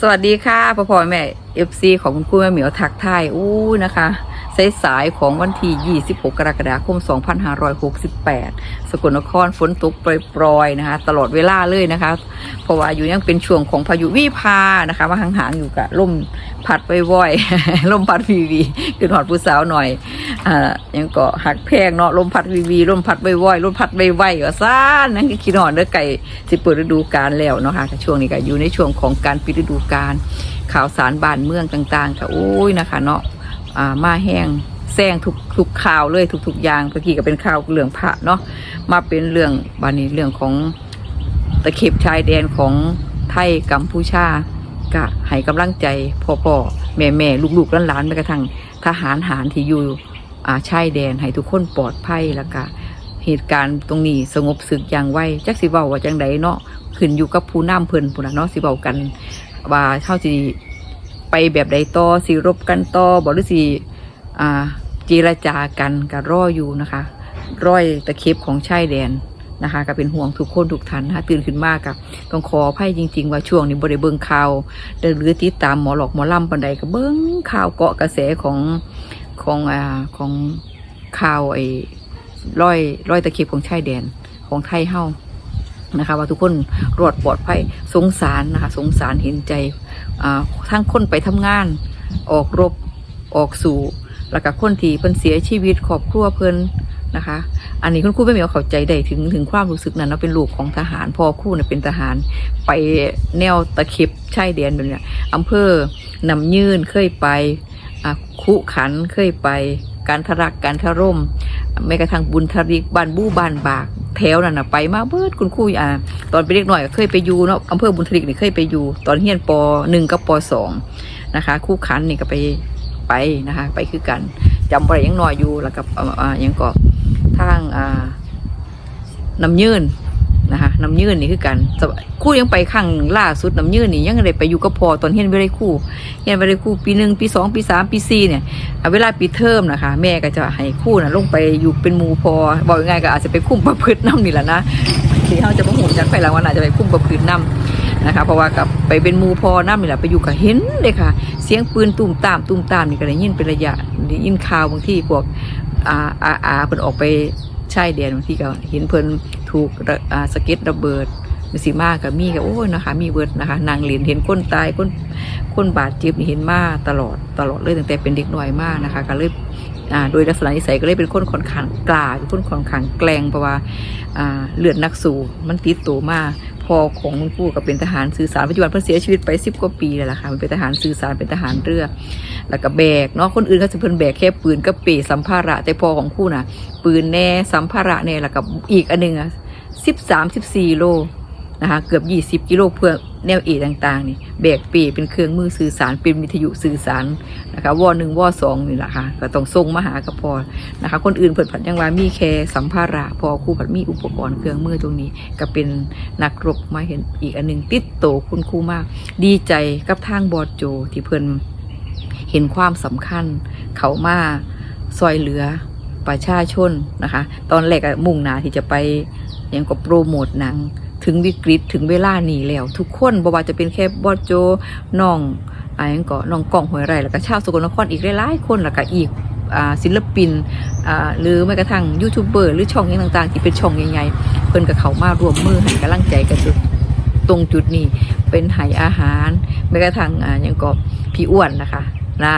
สวัสดีค่ะพ่อพ่อแม่เอฟซีของคุณครูแม่เหมียวถักไทายอู้นะคะ สายสายๆของวันที่ 26 กรกฎาคม 2568 สกลนครฝนตกปรอยๆนะคะ ตลอดเวลาเลยนะคะ เพราะว่าอยู่ยังเป็นช่วงของพายุวิภานะคะมาห่างๆอยู่กับลมพัดไปว่อยๆลมพัดวีวีขึ้นหอดผู้สาวหน่อยอ่ายังก็หักแพงเนาะลมพัดวีวีลมพัดไปว่อยๆลมพัดไปไหวก็ซ่านนั่นก็คิดหอดเด้อไก่สิเปิดฤดูกาลแล้วเนาะค่ะช่วงนี้ก็อยู่ในช่วงของการปิดฤดูกาลข่าวสารบ้านเมืองต่างๆก็โอ้ยนะคะเนาะ อ่ามาแห้งแซงทุกทุกข่าวเลยทุกๆอย่างเมื่อกี้ก็เป็นข่าวเรื่องพระเนาะมาเป็นเรื่องบานนี้เรื่องของตะเข็บชายแดนของไทยกัมพูชาก็ให้กำลังใจพ่อพ่อแม่แม่ลูกๆหลานๆแม้กระทั่งทหารหารที่อยู่อ่าชายแดนให้ทุกคนปลอดภัยแล้วก็เหตุการณ์ตรงนี้สงบศึกอย่างไวจักสิเว้าว่าจังใดเนาะขึ้นอยู่กับผู้นำเพิ่นพุ่นน่ะเนาะสิเว้ากันว่าเฮาสิ แบบใดต่อสิรบกันต่อบ่หรือสิอ่าเจรจากันก็รออยู่นะคะ ร้อยตะเข็บของชายแดนนะคะก็เป็นห่วงทุกคนทุกท่านนะคะตื่นขึ้นมากกับต้องขออภัยจริง ๆ ว่าช่วงนี้บริเบิงข่าวหรือติดตามหมอหลอกหมอล่ำปันใดก็เบิ้งข่าวเกาะกระแสของของอ่าของข่าวไอ้ร้อยร้อยตะเข็บของชายแดนของไทยเฮา นะคะ ว่าทุกคนรอดปลอดภัยสงสารนะคะ สงสารเห็นใจทั้งคนไปทำงาน ออกรบออกสู่ แล้วก็คนที่เพิ่นเสียชีวิตครอบครัวเพิ่นนะคะ อันนี้คุณครูไม่มีเข้าใจได้ถึงถึงความรู้สึกนั้นเราเป็นลูกของทหารพ่อครู่เนี่ยเป็นทหาร ไปแนวตะเข็บชายแดนแบบเนี้ยอำเภอนำยื่นเคยไปคุขันเคยไปการทรักการทร่ม แม้กระทั่งบุญทริกบ้านบู้บ้านบาก แถวนั่นน่ะไปมาเบิดคุณครูอ่าตอนไปเล็กหน่อยเคยไปอยู่เนาะอำเภอบุญทริกนี่เคยไปอยู่ ตอนเฮียนปหนึ่งกับปสองนะคะ คู่ขันนี่ก็ไปไปนะคะ ไปคือกันจำอะไรยังหน่อยอยู่แล้วกับอ่าอ่ายังก็ทางอ่าน้ำยืน นะคะน้ำยืนนี่คือกันคู่ยังไปข้างล่าสุดน้ำยืนนี่ยังได้ไปอยู่กับพอตอนเฮียนวิเลยคู่เฮียนวิเลยคู่ปีหนึ่งปีสองปีสามปีสี่เนี่ยเอาเวลาปีเทอมนะคะ แม่ก็จะให้คู่นะลงไปอยู่เป็นมูพอบอกยังไงก็อาจจะไปคุ้มประพฤติน้ำนี่แหละนะที่เขาจะมาหูจักไปหลังวันอาจจะไปคุ้มประพฤติน้ำนะคะ เพราะว่ากับไปเป็นมูพอน้ำนี่แหละไปอยู่กับเห็นเลยค่ะ เสียงปืนตุ้มตามตุ้มตามนี่ก็ได้ยินเป็นระยะได้ยินข่าวบางที่พวกอาอาอาเพิ่นออกไปชายแดนบางที่ก็เห็นเพิ่น ถูกสะเก็ดระเบิดมีสีมากกับมีกับโอ้ยนะคะ มีเบิดนะคะ นางเหรียญเห็นคนตายคนคนบาดเจ็บเห็นมาตลอดตลอดเลยตั้งแต่เป็นเด็กน้อยมากนะคะ ก็เลยโดยลักษณะนิสัยก็เลยเป็นคนขอนขังกล้าเป็นคนขอนขังแกล้งเพราะว่าอ่าเลือดนักสู้มันติดตัวมาก พอของคุณปู่ก็เป็นทหารสื่อสารปัจจุบันเพิ่นเสียชีวิตไปสิบกว่าปีแล้วล่ะค่ะมันเป็นทหารสื่อสารเป็นทหารเรือ แล้วก็แบกเนาะคนอื่นเขาจะเพิ่นแบกแค่ปืนกับเปสัมภาระ แต่พอของคู่น่ะ ปืนแน่สัมภาระแน่แล้วก็อีกอันหนึงอะสิบสามสิบสี่โล นะคะเกือบยี่สิบกิโลเพื่อแนวเอต่างๆนี่แบกเปเป็นเครื่องมือสื่อสารเป็นวิทยุสื่อสารนะคะวอหนึ่งวอสองนี่แหละค่ะก็ต้องส่งมาหากระพอนะคะคนอื่นเพิ่นผัดยังว่ามีแค่สัมภาระพอคู่ผัดมีอุปกรณ์เครื่องมือตรงนี้ ก็เป็นนักรบมาเห็นอีกอันหนึงติดโตคุณครูมาก ดีใจกับทางบอดโจที่เพิ่นเห็นความสำคัญเขามาซอยเหลือประชาชนนะคะ ตอนแรกมุ่งหนาที่จะไปยังก็โปรโมทหนัง ถึงวิกฤตถึงเวลานี้แล้ว ทุกคนบ่ว่าจะเป็นแค่บอโจน้องอ่ายังก็น้องกล้องหวยไรแล้วก็ชาวสกลนครอีกหลายๆคนแล้วก็อีกศิลปินหรือแม้กระทั่งยูทูบเบอร์หรือช่องย่างต่างๆ ที่เป็นช่องใหญ่ๆเพิ่นกับเขามารวมมือให้กำลังใจกันจุดตรงจุดนี้เป็นหายอาหารแม้กระทั่งยังก็พี่อ้วนนะคะน่า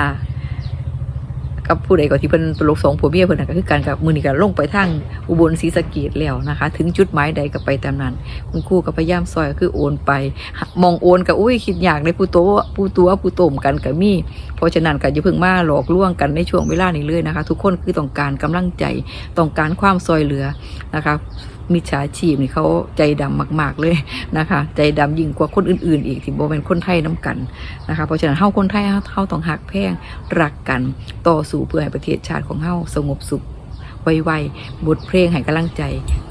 กับผู้ใดก็ที่เป็นตลกสองผัวเมียเพิ่นนะก็คือการกับมือนี่ก็ลงไปทางอุบลศรีสะเกดแล้วนะคะ ถึงจุดหมายใดก็ไปตามนั้น คุณครูก็พยายามซอยก็คือโอนไป มองโอนก็อุ้ยคิดอยากในผู้โตผู้ตัวผู้โตมกันก็มี เพราะฉะนั้นก็อย่าเพิ่งมาหลอกลวงกันในช่วงเวลานี้เลยนะคะ ทุกคนคือต้องการกำลังใจต้องการความซอยเหลือนะคะ มิจฉาชีพนี่เขาใจดำมาก ๆเลยนะคะ ใจดำยิ่งกว่าคนอื่น ๆ อีกที่โบเป็นคนไทยน้กันนะคะ เพราะฉะนั้นเฮาคนไทยเฮาเฮาต้องหักแพงรักกันต่อสู้เพื่อให้ประเทศชาติของเฮาสงบสุขไวๆบทเพลงให้กำลังใจ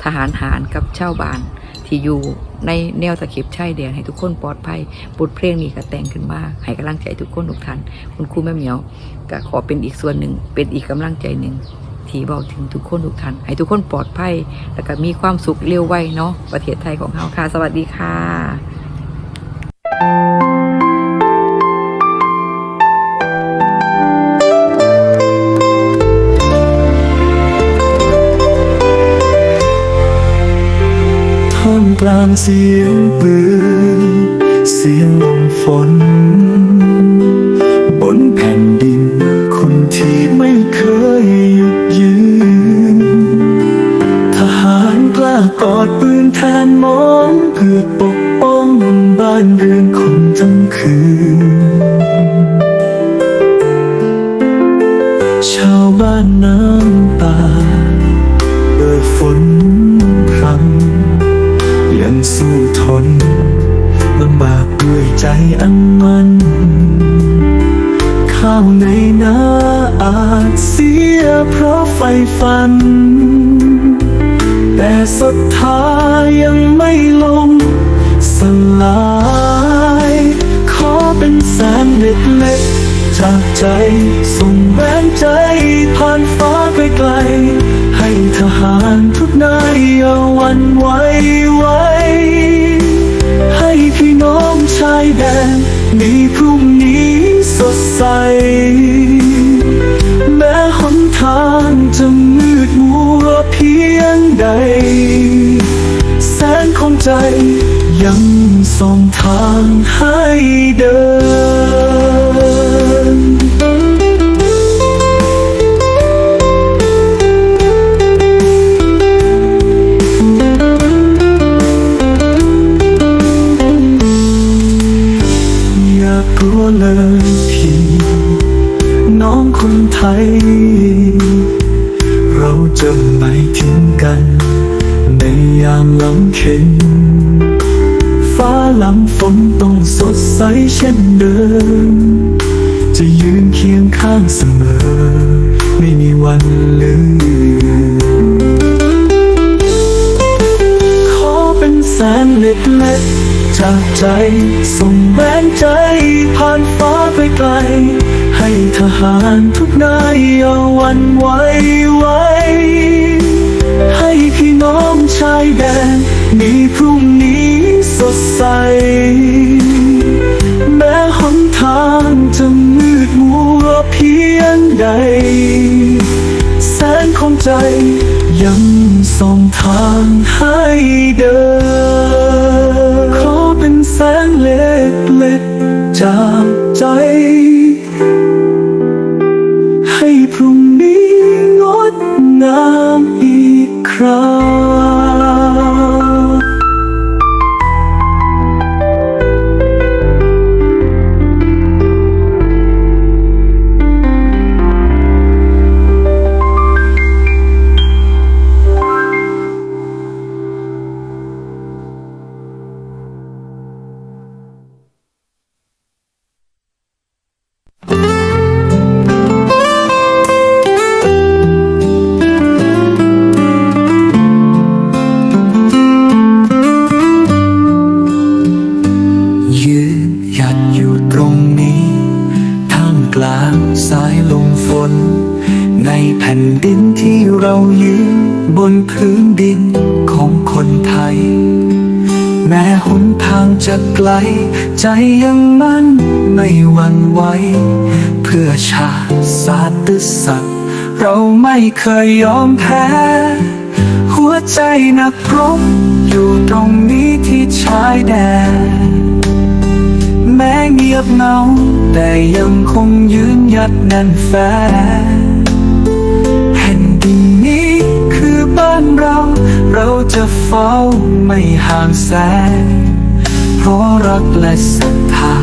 ทหารหารกับชาวบ้านที่อยู่ในแนวตะเข็บชายแดนให้ทุกคนปลอดภัยบทเพลงนี้ก็แต่งขึ้นมาให้กำลังใจทุกคนทุกท่านคุณครูแม่เหมียวก็ขอเป็นอีกส่วนหนึ่งเป็นอีกกำลังใจหนึ่ง ถี่บอกถึงทุกคนทุกท่านให้ทุกคนปลอดภัย แล้วก็มีความสุขเร็วไวเนาะประเทศไทยของเราค่ะ สวัสดีค่ะ่ามกลางเสียงปืน เสียงลมฝน ปืนแทนหมอนเพื่อปกป้องบ้านเรือนคนทั้งคืน ชาวบ้านน้ำตาเปิดฝนพรำยังสู้ทนลำบากด้วยใจอันมันข้าวในนาอาจเสียเพราะไฟฟัน แต่สุดท้ายยังไม่ลงสลาย ขอเป็นแสงเล็ก จากใจส่งแรงใจผ่านฟ้าไปไกล ให้ทหารทุกนายอย่าวันไหวไว้ ให้พี่น้องชายแดนมีพรุ่งนี้สดใส ใจยังส่งทางให้เดิน อย่ากลัวเลยพี่น้องคนไทย เราจะไม่ทิ้งกัน ในยามลำเค็ญ หลังฝนต้องสดใสเช่นเดิม จะยืนเคียงข้างเสมอ ไม่มีวันลืมขอเป็นแสงเล็กๆจากใจ ส่งแรงใจผ่านฟ้าไปไกล ให้ทหารทุกนายเอาวันไหวไว้ ให้พี่น้องชายแดน ดใส แม้หนทางจะมืดมัวเพียงใด แสงของใจยังส่องทางให้เดิน ขอเป็นแสงเล็กๆจากใจ บนพื้นดินของคนไทย แม้หนทางจะไกล ใจยังมั่นไม่หวั่นไหวเพื่อชาติศาสตร์สัตว์เราไม่เคยยอมแพ้ หัวใจนักรบอยู่ตรงนี้ที่ชายแดนแม้เงียบเงาแต่ยังคงยืนหยัดแน่นแฟานเรา เราจะเฝ้าไม่ห่างแสนเพราะรักและศรัทธา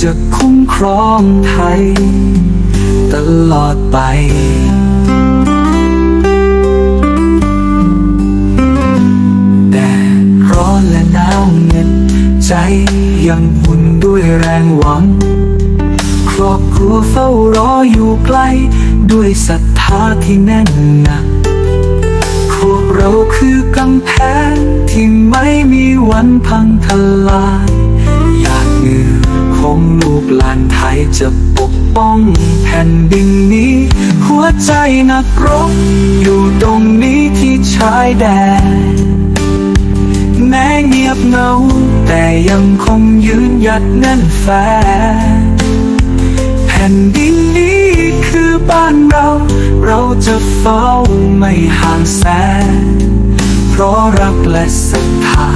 จะคุ้มครองไทย ตลอดไปแดดร้อนและหนาวเหน็บใจยังอุ่นด้วยแรงหวัง ครอบครัวเฝ้ารออยู่ใกล้ด้วยศรัทธาที่แน่นหนัก เราคือกำแพงที่ไม่มีวันพังทลายอยากเหงื่อของลูกหลานไทยจะปกป้องแผ่นดินนี้ หัวใจนักรบอยู่ตรงนี้ที่ชายแดนแม้เงียบเงาแต่ยังคงยืนหยัดแน่นแฟนแผ่นดินนี้คือบ้านเรา เราจะเฝ้าไม่ห่างแสน เพราะรักและศรัทธา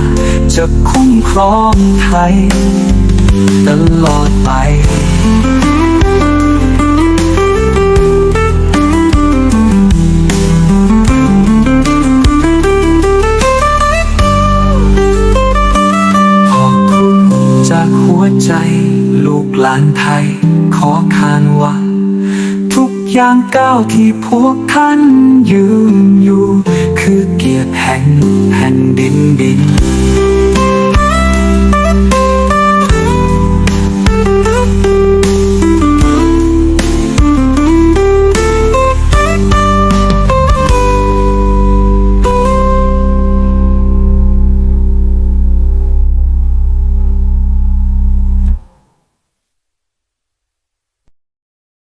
จะคุ้มครองไทย ตลอดไปขอบคุณจากหัวใจ ลูกหลานไทย ขอคานว่า ย่างก้าวที่พวกท่านยืนอยู่ คือเกียรติแห่งแผ่นดินดิน